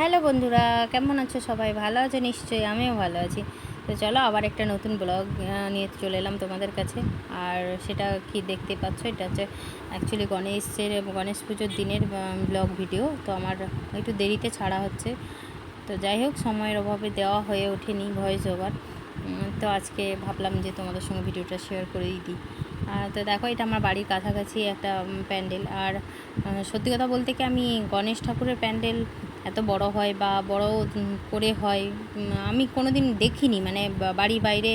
Hello বন্ধুরা, কেমন আছো সবাই? ভালো আছো? নিশ্চয়ই আমিও ভালো আছি। তো চলো আবার একটা নতুন ব্লগ নিয়ে চলে এলাম তোমাদের কাছে। আর সেটা কি দেখতে পাচ্ছ? এটা হচ্ছে অ্যাকচুয়ালি গণেশের, গণেশ পুজোর দিনের ব্লগ ভিডিও তো আমার একটু দেরিতে ছাড়া হচ্ছে। তো যাই হোক, সময়ের অভাবে দেওয়া হয়ে ওঠেনি ভয়েস ওভার তো আজকে ভাবলাম যে তোমাদের সঙ্গে ভিডিওটা শেয়ার করেই দিই। তো দেখো, এটা আমার বাড়ির কাছাকাছি একটা প্যান্ডেল। আর সত্যি কথা বলতে কি আমি গণেশ ঠাকুরের প্যান্ডেল এত বড় হয় বা বড় করে হয় আমি কোনো দিন দেখিনি মানে বাড়ির বাইরে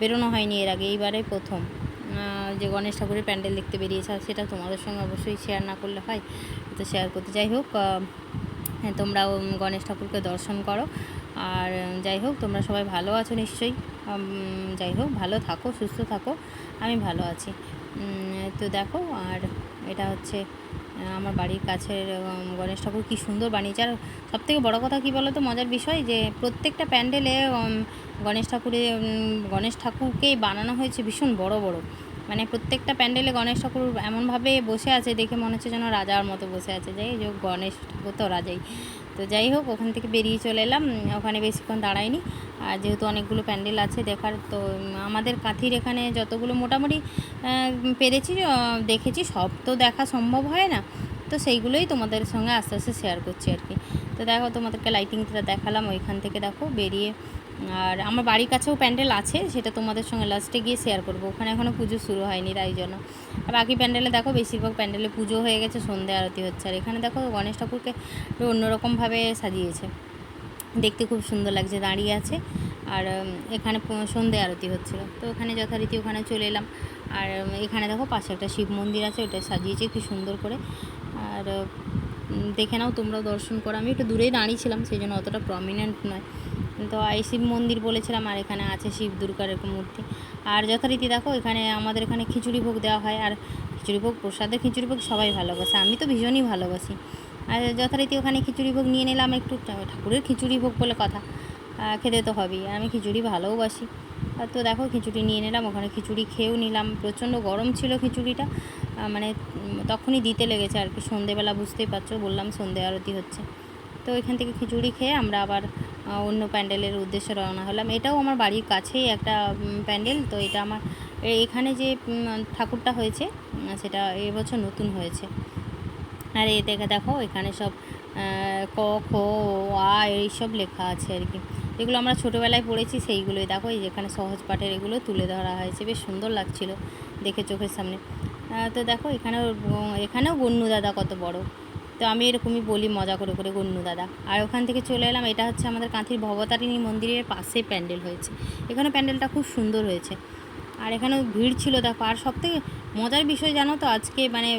বেরোনো হয়নি এর আগে, এইবারে প্রথম। যে গণেশ ঠাকুরের প্যান্ডেল দেখতে বেরিয়েছে সেটা তোমাদের সঙ্গে অবশ্যই শেয়ার না করলে হয়, তো শেয়ার করতে। যাই হোক তোমরাও গণেশ ঠাকুরকে দর্শন করো, আর যাই হোক, তোমরা সবাই ভালো আছো নিশ্চয়ই। যাই হোক, ভালো থাকো, সুস্থ থাকো, আমি ভালো আছি। তো দেখো, আর এটা হচ্ছে আমার বাড়ির কাছের গণেশ ঠাকুর কী সুন্দর বানিয়েছে। আর সবথেকে বড়ো কথা কী বলো তো মজার বিষয় যে প্রত্যেকটা প্যান্ডেলে গণেশ ঠাকুরে গণেশ ঠাকুরকেই বানানো হয়েছে ভীষণ বড় বড়। মানে প্রত্যেকটা প্যান্ডেলে গণেশ ঠাকুর এমনভাবে বসে আছে দেখে মনে হচ্ছে যেন রাজার মতো বসে আছে। যে গণেশ ঠাকুর তো রাজাই। তো যাই হোক, ওখান থেকে বেরিয়ে চলে এলাম। ওখানে বেশিক্ষণ দাঁড়াইনি। আর যেহেতু অনেকগুলো প্যান্ডেল আছে দেখার, তো আমাদের কাঁথির এখানে যতগুলো মোটামুটি পেরেছি দেখেছি, সব তো দেখা সম্ভব হয় না। তো সেইগুলোই তোমাদের সঙ্গে আস্তে আস্তে শেয়ার করছি আর কি। তো দেখো, তোমাদেরকে লাইটিংটা দেখালাম ওইখান থেকে দেখো, বেরিয়ে। আর আমার বাড়ির কাছেও প্যান্ডেল আছে, সেটা তোমাদের সঙ্গে লাস্টে গিয়ে শেয়ার করব। ওখানে এখনও পুজো শুরু হয়নি, তাই জন্য। বাকি প্যান্ডেলে দেখো বেশিরভাগ প্যান্ডেলে পুজো হয়ে গেছে, সন্ধে আরতি হচ্ছে। আর এখানে দেখো গণেশ ঠাকুরকে একটু অন্যরকমভাবে সাজিয়েছে। দেখতে খুব সুন্দর লাগছে, দাঁড়িয়ে আছে। আর এখানে সন্ধে আরতি হচ্ছিল। তো ওখানে যথারীতি ওখানে চলে এলাম। আর এখানে দেখো পাশে একটা শিব মন্দির আছে, ওটা সাজিয়েছে কি সুন্দর করে। আর দেখে নাও তোমরাও দর্শন করো। আমি একটু দূরেই দাঁড়িয়েছিলাম, সেই জন্য অতটা প্রমিনেন্ট নয়। তো, এই শিব মন্দির বলেছিলাম, আর এখানে আছে শিব দুর্গার মূর্তি। আর যথারীতি দেখো, এখানে আমাদের এখানে খিচুড়ি ভোগ দেওয়া হয়। আর খিচুড়ি ভোগ প্রসাদে খিচুড়ি ভোগ সবাই ভালোবাসে। আমি তো ভীষণই ভালোবাসি। আর যথারীতি ওখানে খিচুড়ি ভোগ নিয়ে নিলাম একটু। ঠাকুরের খিচুড়ি ভোগ বলে কথা। খেতে তো হবেই। আমি খিচুড়ি ভালোবাসি। আর তো দেখো, খিচুড়ি নিয়ে নিলাম। ওখানে খিচুড়ি খেয়েও নিলাম। প্রচণ্ড গরম ছিল খিচুড়িটা। মানে তখনই দিতে লেগেছে আর কি। সন্ধেবেলা বুঝতেই পারছ, বললাম সন্ধে আরতি হচ্ছে। তো এখান থেকে খিচুড়ি খেয়ে আমরা আবার অন্য প্যান্ডেলের উদ্দেশ্যে রওনা হলাম। এটাও আমার বাড়ির কাছেই একটা প্যান্ডেল। তো এটা আমার এখানে যে ঠাকুরটা হয়েছে সেটা এবছর নতুন হয়েছে। আর এ দেখে দেখো, এখানে সব ক, খ আ, এইসব লেখা আছে আর কি। এগুলো আমরা ছোটোবেলায় পড়েছি, সেইগুলোই দেখো, এই যেখানে সহজ পাঠের এগুলো তুলে ধরা হয়েছে। বেশ সুন্দর লাগছিল দেখে চোখের সামনে। তো দেখো, এখানেও এখানেও গন্নু দাদা কত বড়। তো আমি এরকমই বলি মজা করে করে গন্নু দাদা। আর ওখান থেকে চলে এলাম, এটা হচ্ছে আমাদের কাঁথির ভবতারিণী মন্দিরের পাশে প্যান্ডেল হয়েছে। এখানে প্যান্ডেলটা খুব সুন্দর হয়েছে। আর এখানেও ভিড় ছিল, দেখো। আর সবথেকে মজার বিষয় জানো তো, আজকে মানে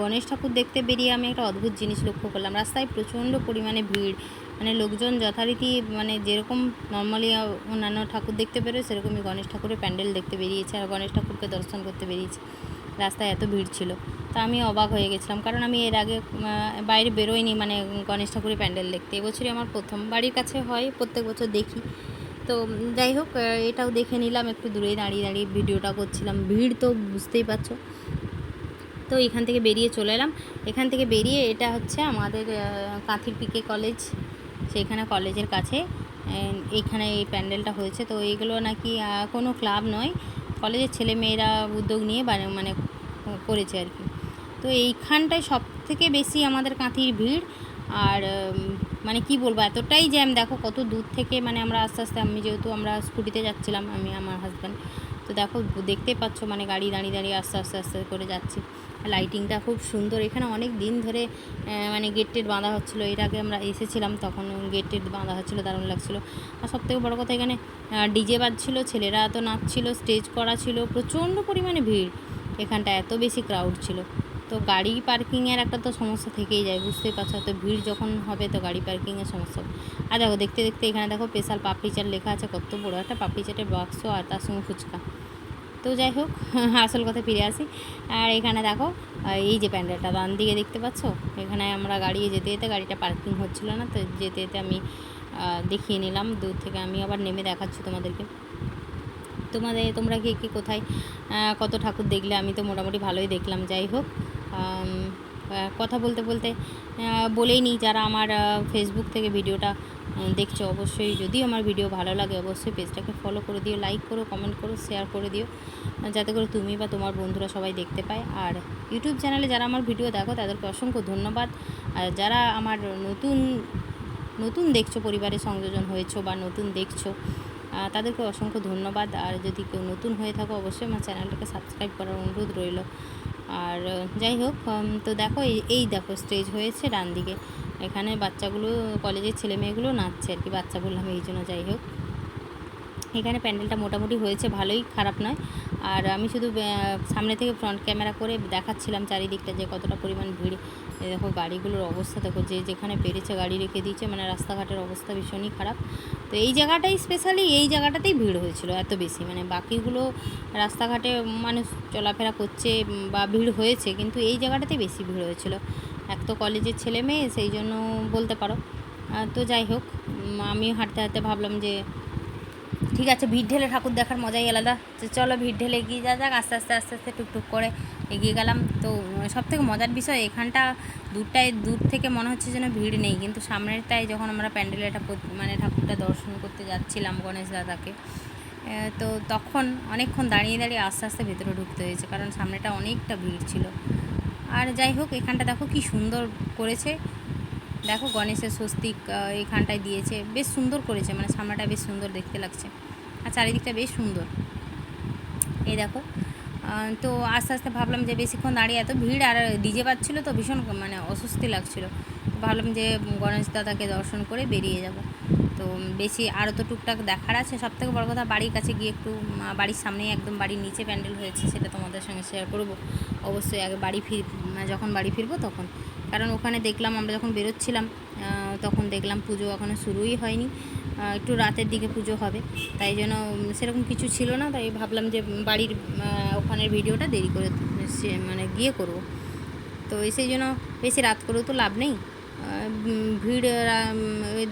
গণেশ ঠাকুর দেখতে বেরিয়ে আমি একটা অদ্ভুত জিনিস লক্ষ্য করলাম। রাস্তায় প্রচণ্ড পরিমাণে ভিড়। মানে লোকজন যথারীতি মানে যেরকম নর্মালি অন্যান্য ঠাকুর দেখতে বেরোয়, সেরকমই গণেশ ঠাকুরের প্যান্ডেল দেখতে বেরিয়েছে। আর গণেশ ঠাকুরকে দর্শন করতে বেরিয়েছে। রাস্তায় এত ভিড় ছিল। তা আমি অবাক হয়ে গেছিলাম, কারণ আমি এর আগে বাইরে বেরোইনি মানে গণেশ ঠাকুরের প্যান্ডেল দেখতে। এবছরই আমার প্রথম। বাড়ির কাছে হয়, প্রত্যেক বছর দেখি। তো যাই হোক এটাও দেখে নিলাম, একটু দূরেই দাঁড়িয়ে দাঁড়িয়ে ভিডিওটা করছিলাম। ভিড় তো বুঝতেই পারছ। তো এখান থেকে বেরিয়ে চলে এলাম। এখান থেকে বেরিয়ে এটা হচ্ছে আমাদের কাঁথির পিকে কলেজ। সেইখানে কলেজের কাছে এইখানে এই প্যান্ডেলটা হয়েছে। তো এইগুলো নাকি কোনো ক্লাব নয়। কলেজের ছেলে মেয়েরা উদ্যোগ নিয়ে মানে করেছে আর কি। তো এইখানটায় সব থেকে বেশি আমাদের কাঁথির ভিড়। আর মানে কি বলব, এতটাই জ্যাম। দেখো কত দূর থেকে মানে আমরা আস্তে আস্তে, আমি যেহেতু আমরা স্কুটিতে যাচ্ছিলাম, আমি, আমার হাজব্যান্ড তো দেখো দেখতে পাচ্ছ মানে গাড়ি দাঁড়িয়ে দাঁড়িয়ে আস্তে আস্তে আস্তে করে যাচ্ছে। লাইটিংটা খুব সুন্দর। এখানে অনেক দিন ধরে মানে গেট টেট বাঁধা হচ্ছিল। এর আগে আমরা এসেছিলাম, তখন গেট টেট বাঁধা হচ্ছিল, দারুণ লাগছিল। আর সবথেকে বড়ো কথা এখানে ডিজে বাজছিল, ছেলেরা তো নাচছিল স্টেজ করা ছিল, প্রচণ্ড পরিমাণে ভিড়। এখানটা এত বেশি ক্রাউড ছিল। তো গাড়ি পার্কিংয়ের একটা তো সমস্যা থেকেই যায়, বুঝতেই পারছ? তো ভিড় যখন হবে তো গাড়ি পার্কিংয়ের সমস্যা। আর দেখো, দেখতে দেখতে এখানে দেখো স্পেশাল পাপড়ি চাট লেখা আছে, কত বড়ো একটা পাপড়ি চাটের বাক্স আর তার সঙ্গে ফুচকা। তো যাই হোক, আসল কথা ফিরে আসি। আর এখানে দেখো এই যে প্যান্ডেলটা, ডান দিকে দেখতে পাচ্ছ? এখানে আমরা গাড়ি যেতে যেতে গাড়িটা পার্কিং হচ্ছিল না, তো যেতে যেতে আমি দেখিয়ে নিলাম। দূর থেকে আমি আবার নেমে দেখাচ্ছি তোমাদেরকে। তোমাদের, তোমরা কে কে, কোথায় কত ঠাকুর দেখলে? আমি তো মোটামুটি ভালোই দেখলাম। যাই হোক কথা বলতে বলতে বলেই নিই যারা আমার ফেসবুক থেকে ভিডিওটা দেখছ। অবশ্যই যদি আমার ভিডিও ভালো লাগে, অবশ্যই পেজটাকে ফলো করে দিও লাইক করো কমেন্ট করো শেয়ার করে দিও, যাতে করে তুমি বা তোমার বন্ধুরা সবাই দেখতে পায়। আর ইউটিউব চ্যানেলে যারা আমার ভিডিও দেখো, তাদেরকে অসংখ্য ধন্যবাদ। আর যারা আমার নতুন নতুন দেখছ, পরিবারে সংযোজন হয়েছো বা নতুন দেখছ তাদেরকে অসংখ্য ধন্যবাদ। আর যদি কেউ নতুন হয়ে থাকো, অবশ্যই আমার চ্যানেলটাকে সাবস্ক্রাইব করার অনুরোধ রইল। আর যাই হোক তো দেখো এই দেখো স্টেজ হয়েছে ডান দিকে এখানে বাচ্চাগুলো কলেজের ছেলে মেয়েগুলো নাচছে আর কি, বাচ্চা বললাম এই জন্য যাই হোক। এখানে প্যান্ডেলটা মোটামুটি হয়েছে, ভালোই খারাপ নয়। আর আমি শুধু সামনে থেকে ফ্রন্ট ক্যামেরা করে দেখাচ্ছিলাম চারিদিকটা যে কতটা পরিমাণ ভিড়। দেখো গাড়িগুলোর অবস্থা, দেখো যে যেখানে পেরেছে গাড়ি রেখে দিয়েছে মানে রাস্তাঘাটের অবস্থা ভীষণই খারাপ। তো এই জায়গাটাই স্পেশালি এই জায়গাটাতেই ভিড় হয়েছিল এত বেশি। মানে বাকিগুলো রাস্তাঘাটে মানুষ চলাফেরা করছে বা ভিড় হয়েছে, কিন্তু এই জায়গাটাতেই বেশি ভিড় হয়েছিল। এক তো কলেজের ছেলে মেয়ে, সেই জন্য বলতে পারো। তো যাই হোক আমি হাঁটতে হাঁটতে ভাবলাম যে ঠিক আছে, ভিড় ঢেলে ঠাকুর দেখার মজাই আলাদা। তো চলো ভিড় ঢেলে এগিয়ে যা যাক, আস্তে আস্তে আস্তে আস্তে টুকটুক করে এগিয়ে গেলাম। তো সব থেকে মজার বিষয়, এখানটা দূরটায়, দূর থেকে মনে হচ্ছে যেন ভিড় নেই। কিন্তু সামনেরটায় যখন আমরা প্যান্ডেলে মানে ঠাকুরটা দর্শন করতে যাচ্ছিলাম গণেশ দাদাকে তো তখন অনেকক্ষণ দাঁড়িয়ে দাঁড়িয়ে আস্তে আস্তে ভেতরে ঢুকতে হয়েছে, কারণ সামনেটা অনেকটা ভিড় ছিল। আর যাই হোক, এখানটা দেখো কি সুন্দর করেছে। দেখো গণেশের স্বস্তিক এইখানটায় দিয়েছে। বেশ সুন্দর করেছে মানে সামনেটা বেশ সুন্দর দেখতে লাগছে। আর চারিদিকটা বেশ সুন্দর। এই দেখো তো আস্তে আস্তে ভাবলাম যে বেশিক্ষণ দাঁড়িয়ে এত ভিড়, আর ডিজে বাজছিল তো, ভীষণ মানে অস্বস্তি লাগছিল। ভাবলাম যে গণেশ দাদাকে দর্শন করে বেরিয়ে যাব। তো বেশি আরও তো টুকটাক দেখার আছে। সব থেকে বড় কথা, বাড়ির কাছে গিয়ে একটু বাড়ির সামনেই একদম বাড়ির নিচে প্যান্ডেল হয়েছে, সেটা তোমাদের সঙ্গে শেয়ার করব। অবশ্যই আগে বাড়ি ফির মানে যখন বাড়ি ফিরবো তখন। কারণ ওখানে দেখলাম আমরা যখন বেরোচ্ছিলাম তখন দেখলাম পুজো এখনও শুরুই হয়নি। একটু রাতের দিকে পুজো হবে, তাই জন্য সেরকম কিছু ছিল না, তাই ভাবলাম যে বাড়ির ওখানের ভিডিওটা দেরি করে মানে গিয়ে করব। তো সেই জন্য বেশি রাত করেও তো লাভ নেই। ভিড়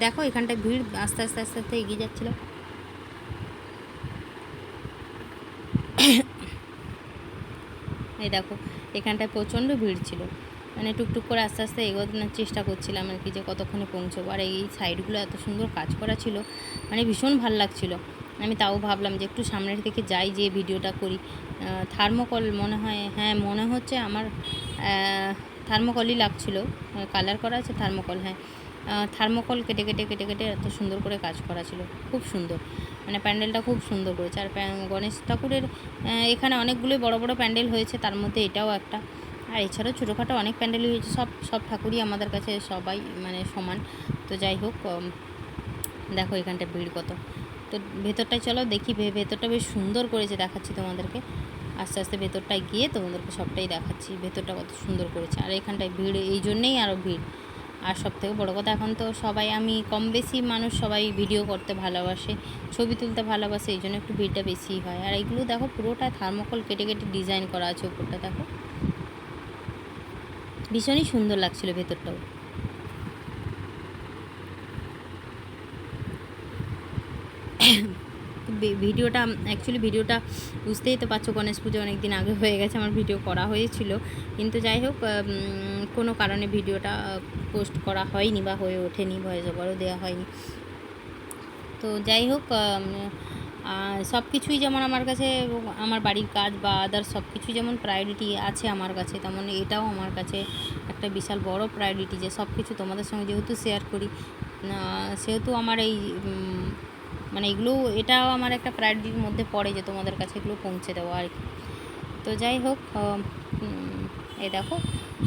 দেখো এখানটায় ভিড় আস্তে আস্তে আস্তে আস্তে এগিয়ে যাচ্ছিল। এই দেখো, এখানটায় প্রচণ্ড ভিড় ছিল। মানে টুকটুক করে আস্তে আস্তে এগোনোর চেষ্টা করছিলাম আর কি যে কতক্ষণে পৌঁছবো। আর এই সাইডগুলো এত সুন্দর কাজ করা ছিল মানে ভীষণ ভালো লাগছিল। আমি তাও ভাবলাম যে একটু সামনের দিকে যাই, যে ভিডিওটা করি। থার্মোকল মনে হয় হ্যাঁ মনে হচ্ছে আমার থার্মোকলই লাগছিল। কালার করা আছে থার্মোকল হ্যাঁ। থার্মোকল কেটে কেটে কেটে কেটে এত সুন্দর করে কাজ করা ছিল। খুব সুন্দর। মানে প্যান্ডেলটা খুব সুন্দর করেছে। আর গণেশ ঠাকুরের এখানে অনেকগুলোই বড় বড় প্যান্ডেল হয়েছে, তার মধ্যে এটাও একটা। আর এছাড়াও ছোটোখাটো অনেক প্যান্ডেলই হয়েছে, সব সব ঠাকুরই আমাদের কাছে সবাই মানে সমান। তো যাই হোক দেখো এখানটা ভিড় কত। তো ভেতরটায় চলো, দেখি ভেতরটা বেশ সুন্দর করেছে দেখাচ্ছি তোমাদেরকে। আস্তে আস্তে ভেতরটায় গিয়ে তোমাদেরকে সবটাই দেখাচ্ছি, ভেতরটা কত সুন্দর করেছে। আর এখানটায় ভিড়, এই জন্যেই আরও ভিড়। আর সব থেকে বড়ো কথা, এখন তো সবাই, আমি কম বেশি মানুষ সবাই ভিডিও করতে ভালোবাসে, ছবি তুলতে ভালোবাসে, এই জন্য একটু ভিড়টা বেশি হয়। আর এগুলো দেখো, পুরোটা থার্মোকল কেটে কেটে ডিজাইন করা আছে উপরটা, দেখো। ভীষণই সুন্দর লাগছিল ভেতরটাও। ভিডিওটা অ্যাকচুয়ালি ভিডিওটা বুঝতেই তো পারছ, গণেশ পুজো অনেক দিন আগে হয়ে গেছে, আমার ভিডিও করা হয়েছিল। কিন্তু যাই হোক কোনো কারণে ভিডিওটা পোস্ট করা হয়নি বা হয়ে ওঠেনি, ভয়েস ওভারও দেওয়া হয়নি। তো যাই হোক সব কিছুই যেমন আমার কাছে, আমার বাড়ির কাজ বা আদার সব কিছুই যেমন প্রায়োরিটি আছে আমার কাছে, তেমন এটাও আমার কাছে একটা বিশাল বড় প্রায়োরিটি যে সব কিছু তোমাদের সঙ্গে যেহেতু শেয়ার করি। সেহেতু আমার এই মানে এগুলো, এটাও আমার একটা প্রায়োরিটির মধ্যে পড়ে যে তোমাদের কাছে এগুলো পৌঁছে দেওয়া আর কি। তো যাই হোক এ দেখো,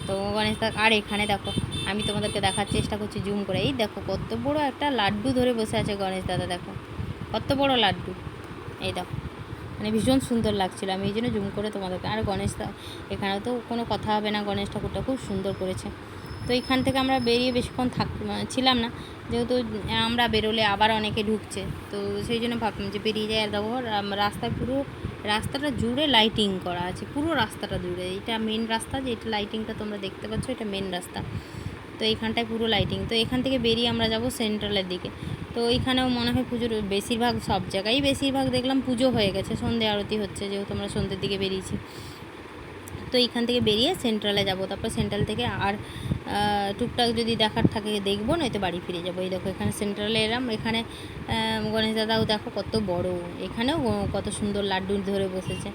তো গণেশ দা আর এখানে দেখো, আমি তোমাদেরকে দেখার চেষ্টা করছি জুম করে। এই দেখো কত বড় একটা লাড্ডু ধরে বসে আছে গণেশ দাদা, দেখো। কত বড় লাড্ডু? এই দেখো মানে ভীষণ সুন্দর লাগছিল, আমি এই জন্য জুম করে তোমাদেরকে, আর গণেশ দা, এখানেও তো কোনো কথা হবে না, গণেশ ঠাকুরটা খুব সুন্দর করেছে। তো এখান থেকে আমরা বেরিয়ে বেশিক্ষণ থাক মানে ছিলাম না, যেহেতু আমরা বেরোলে আবার অনেকে ঢুকছে, তো সেই জন্য ভাবলাম যে বেরিয়ে যাই আর দেখো রাস্তায় পুরো রাস্তাটা জুড়ে লাইটিং করা আছে, পুরো রাস্তাটা জুড়ে, এটা মেন রাস্তা যে, এটা লাইটিংটা তোমরা দেখতে পাচ্ছ, এটা মেন রাস্তা। তো এইখানটায় পুরো লাইটিং তো এখান থেকে বেরিয়ে আমরা যাব সেন্ট্রালের দিকে। তো এইখানেও মনে হয় পুজোর বেশিরভাগ, সব জায়গায় বেশিরভাগ দেখলাম পুজো হয়ে গেছে। সন্ধে আরতি হচ্ছে যেহেতু আমরা সন্ধ্যের দিকে বেরিয়েছি। তো এইখান থেকে বেরিয়ে সেন্ট্রালে যাব। তারপর সেন্ট্রাল থেকে আর টুকটাক যদি দেখার থাকে দেখব, নয়তো বাড়ি ফিরে যাব। এই দেখো এখানে সেন্ট্রালে এলাম। এখানে গণেশ দাদাও দেখো কত বড়। এখানেও কত সুন্দর লাড্ডু ধরে বসেছে।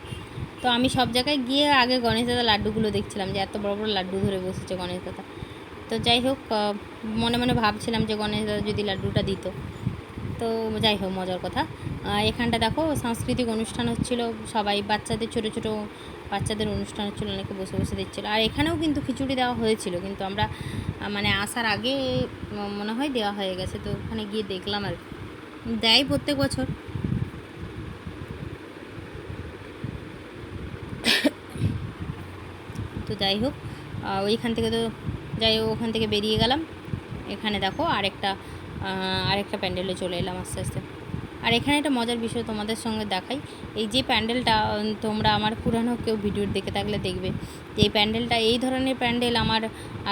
তো আমি সব জায়গায় গিয়ে আগে গণেশ দাদা লাড্ডুগুলো দেখছিলাম যে এত বড় বড় লাড্ডু ধরে বসেছে গণেশ দাদা। তো যাই হোক মনে মনে ভাবছিলাম যে গণেশ দাদা যদি লাড্ডুটা দিত। তো যাই হোক, মজার কথা। এখানটা দেখো, সাংস্কৃতিক অনুষ্ঠান হচ্ছিল, সবাই বাচ্চাদের, ছোট ছোট বাচ্চাদের অনুষ্ঠান হচ্ছিল, অনেকে বসে বসে দিচ্ছিল আর এখানেও কিন্তু খিচুড়ি দেওয়া হয়েছিল, কিন্তু আমরা মানে আসার আগে মনে হয় দেওয়া হয়ে গেছে, তো ওখানে গিয়ে দেখলাম আর। দেয় প্রত্যেক বছর। তো যাই হোক ওইখান থেকে তো যাই হোক, ওখান থেকে বেরিয়ে গেলাম। এখানে দেখো আরেকটা আরেকটা প্যান্ডেলে চলে এলাম আস্তে আস্তে। আর এখানে একটা মজার বিষয় তোমাদের সঙ্গে দেখাই। এই যে প্যান্ডেলটা তোমরা আমার পুরানো কেউ ভিডিও দেখে থাকলে দেখবে। যে এই প্যান্ডেলটা, এই ধরনের প্যান্ডেল আমার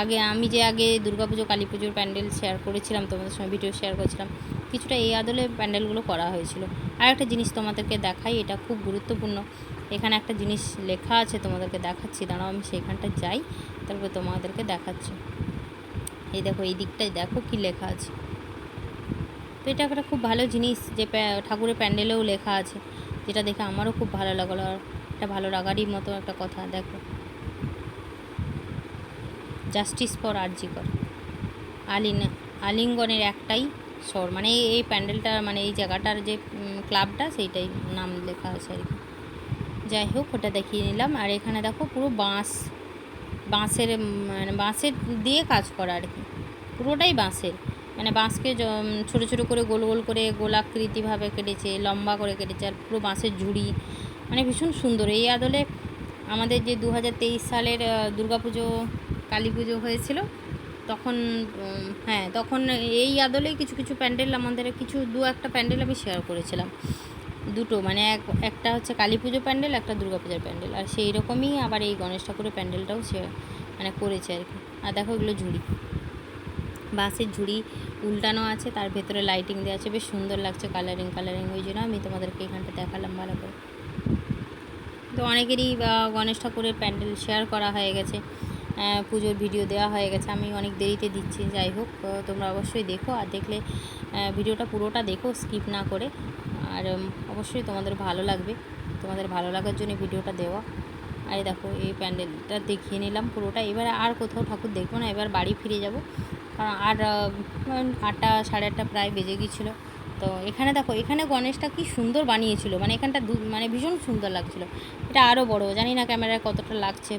আগে, আমি যে আগে দুর্গাপুজো কালী পুজোর প্যান্ডেল শেয়ার করেছিলাম, তোমাদের সঙ্গে ভিডিও শেয়ার করেছিলাম, কিছুটা এই আদলে প্যান্ডেলগুলো করা হয়েছিল। আর একটা জিনিস তোমাদেরকে দেখাই, এটা খুব গুরুত্বপূর্ণ। এখানে একটা জিনিস লেখা আছে, তোমাদেরকে দেখাচ্ছি। দাঁড়াও, আমি সেখানটা যাই, তারপরে তোমাদেরকে দেখাচ্ছি। এই দেখো, এই দিকটায় দেখো কি লেখা আছে। তো এটা একটা খুব ভালো জিনিস যে ঠাকুরের প্যান্ডেলেও লেখা আছে, যেটা দেখে আমারও খুব ভালো লাগল। আর একটা ভালো লাগারই মতো একটা কথা, দেখো। জাস্টিস ফর আরজিকর আলিন, আলিঙ্গনের একটাই স্বর। মানে এই এই প্যান্ডেলটা মানে এই জায়গাটার যে ক্লাবটা, সেইটাই নাম লেখা আছে আর কি। যাই হোক, ওটা দেখিয়ে নিলাম। আর এখানে দেখো পুরো বাঁশ, বাঁশের মানে বাঁশের দিয়ে কাজ করা আর কি। পুরোটাই বাঁশের। মানে বাঁশকে ছোটো ছোটো করে গোল গোল করে গোলাকৃতিভাবে কেটেছে, লম্বা করে কেটেছে, আর পুরো বাঁশের ঝুড়ি। মানে ভীষণ সুন্দর। এই আদলে আমাদের যে দু হাজার তেইশ সালের দুর্গাপুজো কালী পুজো হয়েছিল, তখন হ্যাঁ তখন এই আদলেই কিছু কিছু প্যান্ডেল আমাদের, কিছু দু একটা প্যান্ডেল আমি শেয়ার করেছিলাম। দুটো মানে এক, একটা হচ্ছে কালী পুজো প্যান্ডেল, একটা দুর্গা পূজার প্যান্ডেল। আর সেই রকমই আবার এই গণেশ ঠাকুরের প্যান্ডেলটাও সে মানে করেছে আর কি। আর দেখো এগুলো ঝুড়ি। বাসের ঝুড়ি উল্টানো আছে, তার ভেতরে লাইটিং দেওয়া আছে। বেশ সুন্দর লাগছে কালারিং কালারিং ওই জন্য আমি তোমাদেরকে এখানটা দেখালাম ভালো করে। তো অনেকেরই গণেশ ঠাকুরের প্যান্ডেল শেয়ার করা হয়ে গেছে পুজোর ভিডিও দেওয়া হয়ে গেছে। আমি অনেক দেরিতে দিচ্ছি, যাই হোক তোমরা অবশ্যই দেখো। আর দেখলে ভিডিওটা পুরোটা দেখো স্কিপ না করে। অবশ্যই তোমাদের ভালো লাগবে। তোমাদের ভালো লাগার জন্য ভিডিওটা দেওয়া। আর দেখো, এই প্যান্ডেলটা দেখিয়ে নিলাম পুরোটা। এবার আর কোথাও ঠাকুর দেখব না, এবার বাড়ি ফিরে যাব। কারণ আর আটটা, সাড়ে আটটা প্রায় বেজে গিয়েছিল। তো এখানে দেখো, এখানে গণেশটা কি সুন্দর বানিয়েছিল। মানে এখানটা মানে ভীষণ সুন্দর লাগছিল। এটা আরও বড়, জানি না ক্যামেরায় কতটা লাগছে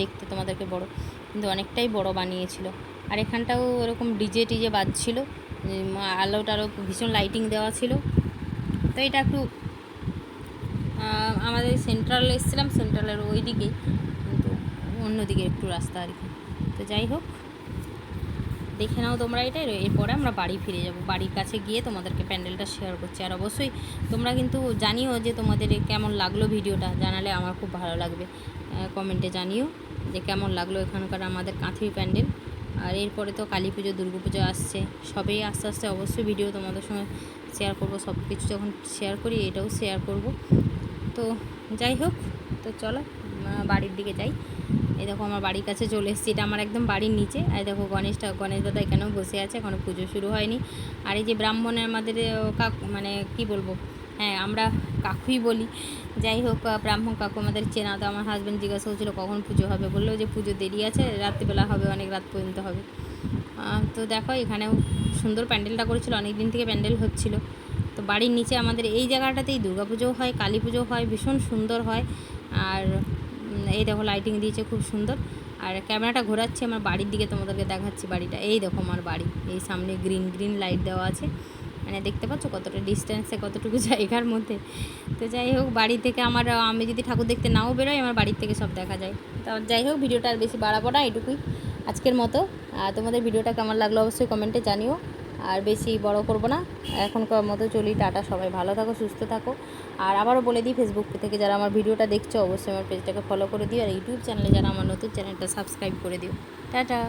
দেখতে তোমাদেরকে বড়। কিন্তু অনেকটাই বড় বানিয়েছিল। আর এখানটাও ওরকম ডিজে টিজে বাজছিল। আলো টালো ভীষণ লাইটিং দেওয়া ছিল। তো এটা একটু আমাদের সেন্ট্রাল এসেছিলাম সেন্ট্রালের ওই দিকেই কিন্তু অন্যদিকে একটু রাস্তা আর কি। তো যাই হোক, দেখে নাও তোমরা এটা, এরপরে আমরা বাড়ি ফিরে যাব। বাড়ির কাছে গিয়ে তোমাদেরকে প্যান্ডেলটা শেয়ার করছি। আর অবশ্যই তোমরা কিন্তু জানিও যে তোমাদের কেমন লাগল ভিডিওটা, জানালে আমার খুব ভালো লাগবে। কমেন্টে জানিও যে কেমন লাগল এখানকার আমাদের কাঁথির প্যান্ডেল। আর এরপরে তো কালী পুজো, দুর্গা পুজো আসছে। সবেই আস্তে আস্তে অবশ্যই ভিডিও তোমাদের সঙ্গে শেয়ার করব সব কিছু যখন শেয়ার করি, এটাও শেয়ার করব। তো যাই হোক, তো চলো বাড়ির দিকে যাই। এই দেখো আমার বাড়ির কাছে চলে এসেছি, এটা আমার একদম বাড়ির নিচে। আর দেখো গণেশটা গণেশ দাদা এখানেও বসে আছে এখনও পুজো শুরু হয়নি। আর এই যে ব্রাহ্মণের আমাদের কাকু মানে কি বলব হ্যাঁ আমরা কাকুই বলি। যাই হোক ব্রাহ্মণ কাকু আমাদের চেনা, তো আমার হাজব্যান্ড জিজ্ঞাসা করছিল কখন পুজো হবে, বলল যে পুজো দেরি আছে, রাত্রিবেলা হবে, অনেক রাত পর্যন্ত হবে। তো দেখো এখানেও সুন্দর প্যান্ডেলটা করেছিল অনেক দিন থেকে প্যান্ডেল হচ্ছিল। তো বাড়ির নিচে আমাদের এই জায়গাটাতেই দুর্গাপুজোও হয় কালী পুজো হয়, ভীষণ সুন্দর হয়। আর এই দেখো লাইটিং দিয়েছে খুব সুন্দর। আর ক্যামেরাটা ঘোরাচ্ছি আমার বাড়ির দিকে, তোমাদেরকে দেখাচ্ছি বাড়িটা। এই দেখো আমার বাড়ি, এই সামনে গ্রিন গ্রিন লাইট দেওয়া আছে। মানে দেখতে পাচ্ছ কতটা ডিস্টেন্সে কতটুকু জায়গার মধ্যে। তো যাই হোক, বাড়ি থেকে আমার, আমি যদি ঠাকুর দেখতে নাও বেরোই, আমার বাড়ির থেকে সব দেখা যায়। তো যাই হোক, ভিডিওটা আর বেশি বাড়াবো না, এটুকুই আজকের মতো। আর তোমাদের ভিডিওটা কেমন লাগল অবশ্যই কমেন্টে জানিও। আর বেশি বড় করব না। এখনকার মতো চলি, টাটা সবাই, ভালো থাকো, সুস্থ থাকো। আর আবারও বলে দিই ফেসবুক থেকে যারা আমার ভিডিওটা দেখছ, অবশ্যই আমার পেজটাকে ফলো করে দিও। আর ইউটিউব চ্যানেলে যারা আমার নতুন চ্যানেলটা সাবস্ক্রাইব করে দিও। টাটা।